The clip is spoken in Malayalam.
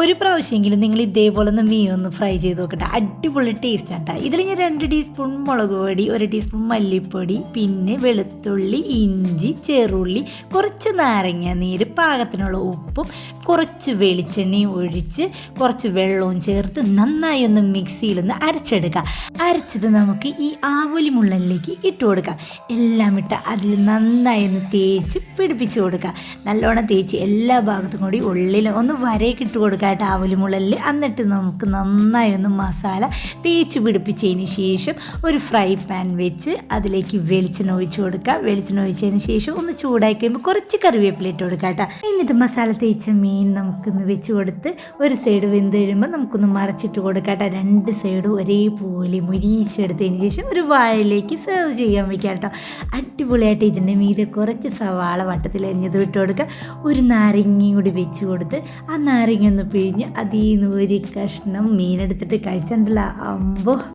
ഒരു പ്രാവശ്യമെങ്കിലും നിങ്ങൾ ഇതേപോലെ ഒന്ന് മീൻ ഒന്ന് ഫ്രൈ ചെയ്ത് നോക്കട്ടെ. അടിപൊളി ടേസ്റ്റ് കേട്ടോ ഇതിൽ ഞാൻ രണ്ട് ടീസ്പൂൺ മുളക് പൊടി ഒരു ടീസ്പൂൺ മല്ലിപ്പൊടി പിന്നെ വെളുത്തുള്ളി ഇഞ്ചി ചെറുള്ളി കുറച്ച് നാരങ്ങ നീര് പാകത്തിനുള്ള ഉപ്പും കുറച്ച് വെളിച്ചെണ്ണയും ഒഴിച്ച് കുറച്ച് വെള്ളവും ചേർത്ത് നന്നായി ഒന്ന് മിക്സിയിലൊന്ന് അരച്ചെടുക്കുക അരച്ചത് നമുക്ക് ഈ ആവലി മുള്ളലിലേക്ക് ഇട്ട് കൊടുക്കാം. എല്ലാം ഇട്ട് അതിൽ നന്നായി ഒന്ന് തേച്ച് പിടിപ്പിച്ച് കൊടുക്കുക നല്ലോണം തേച്ച് എല്ലാ ഭാഗത്തും കൂടി ഉള്ളിൽ ഒന്ന് വരയൊക്കെ ഇട്ട് കൊടുക്കുക കേട്ടോ ആവലി മുള്ളലിൽ എന്നിട്ട് നമുക്ക് നന്നായി ഒന്ന് മസാല തേച്ച് പിടിപ്പിച്ചതിന് ശേഷം ഒരു ഫ്രൈ പാൻ വെച്ച് അതിലേക്ക് വെളിച്ചെണ്ണ ഒഴിച്ചു കൊടുക്കുക. വെളിച്ചെണ്ണ ഒഴിച്ചതിന് ശേഷം ഒന്ന് ചൂടാക്കി കഴിയുമ്പോൾ കുറച്ച് കറിവേപ്പില ഇട്ട് കൊടുക്കുക കേട്ടോ. എന്നിട്ട് മസാല തേച്ച മീൻ നമുക്കൊന്ന് വെച്ച് കൊടുത്ത് ഒരു സൈഡ് വെന്ത് കഴിയുമ്പോൾ നമുക്കൊന്ന് മറച്ചിട്ട് കൊടുക്കാം കേട്ടോ. രണ്ട് സൈഡും ഒരേപോലെ മുരീച്ചെടുത്തതിന് ശേഷം ഒരു വാഴയിലേക്ക് സെർവ് ചെയ്യാൻ വെക്കാം കേട്ടോ. അടിപൊളിയായിട്ട് ഇതിന്റെ മീതെ കുറച്ച് സവാള വട്ടത്തിൽ അരിഞ്ഞത് ഇട്ട് കൊടുക്കുക. ഒരു നാരങ്ങയും കൂടി വെച്ച് കൊടുത്ത് ആ നാരങ്ങ ഒന്ന് പിഴിഞ്ഞ് അതിൽ നിന്ന് ഒരു കഷ്ണം മീനെടുത്തിട്ട് കഴിച്ചിട്ടുണ്ടല്ലോ അമ്പോ.